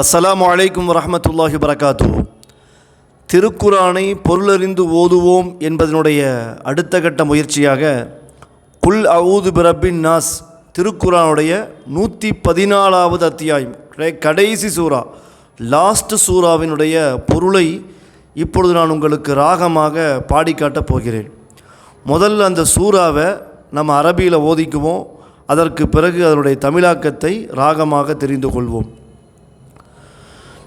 அஸ்லாம் வலைக்கம் வரமத்துல்லாஹி வரகாத்து திருக்குரானை பொருளறிந்து ஓதுவோம் என்பதனுடைய அடுத்த கட்ட முயற்சியாக குல் அவுது பிரபின் நாஸ் திருக்குறானுடைய நூற்றி பதினாலாவது அத்தியாயம் கடைசி சூரா லாஸ்ட் சூராவினுடைய பொருளை இப்பொழுது நான் உங்களுக்கு ராகமாக பாடி காட்டப் போகிறேன். முதல்ல அந்த சூறாவை நம்ம அரபியில் ஓதிக்குவோம் அதற்கு பிறகு அதனுடைய தமிழாக்கத்தை ராகமாக தெரிந்து கொள்வோம்.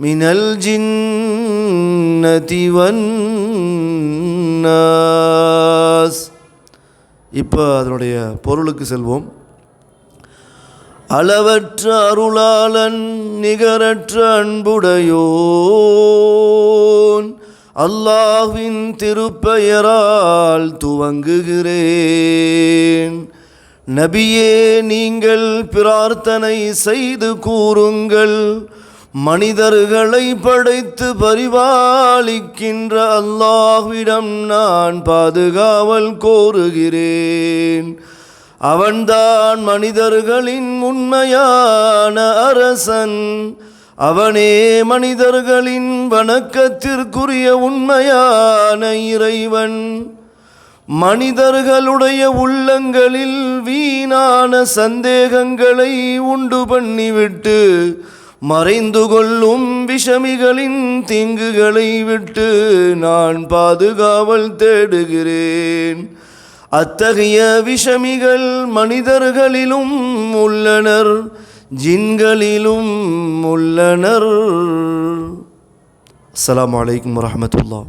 من الجنة والناس இப்போ அதனுடைய பொருளுக்கு செல்வோம் அளவற்ற அருளாளன் நிகரற்ற அன்புடையோன் அல்லாஹ்வின் திருப்பெயரால் துவங்குகிறேன் நபியே நீங்கள் பிரார்த்தனை செய்து கூறுங்கள். மனிதர்களை படைத்து பரிபாலிக்கின்ற அல்லாஹ்விடம் நான் பாதுகாவல் கோருகிறேன். அவன்தான் மனிதர்களின் உண்மையான அரசன். அவனே மனிதர்களின் வணக்கத்திற்குரிய உண்மையான இறைவன். மனிதர்களுடைய உள்ளங்களில் வீணான சந்தேகங்களை உண்டு பண்ணிவிட்டு மறைந்து கொள்ளும் விஷமிகளின் தீங்குகளை விட்டு நான் பாதுகாவல் தேடுகிறேன். அத்தகைய விஷமிகள் மனிதர்களிலும் உள்ளனர் ஜின்களிலும் உள்ளனர். அஸ்ஸலாமு வலைக்கம் வரமத்துல்லா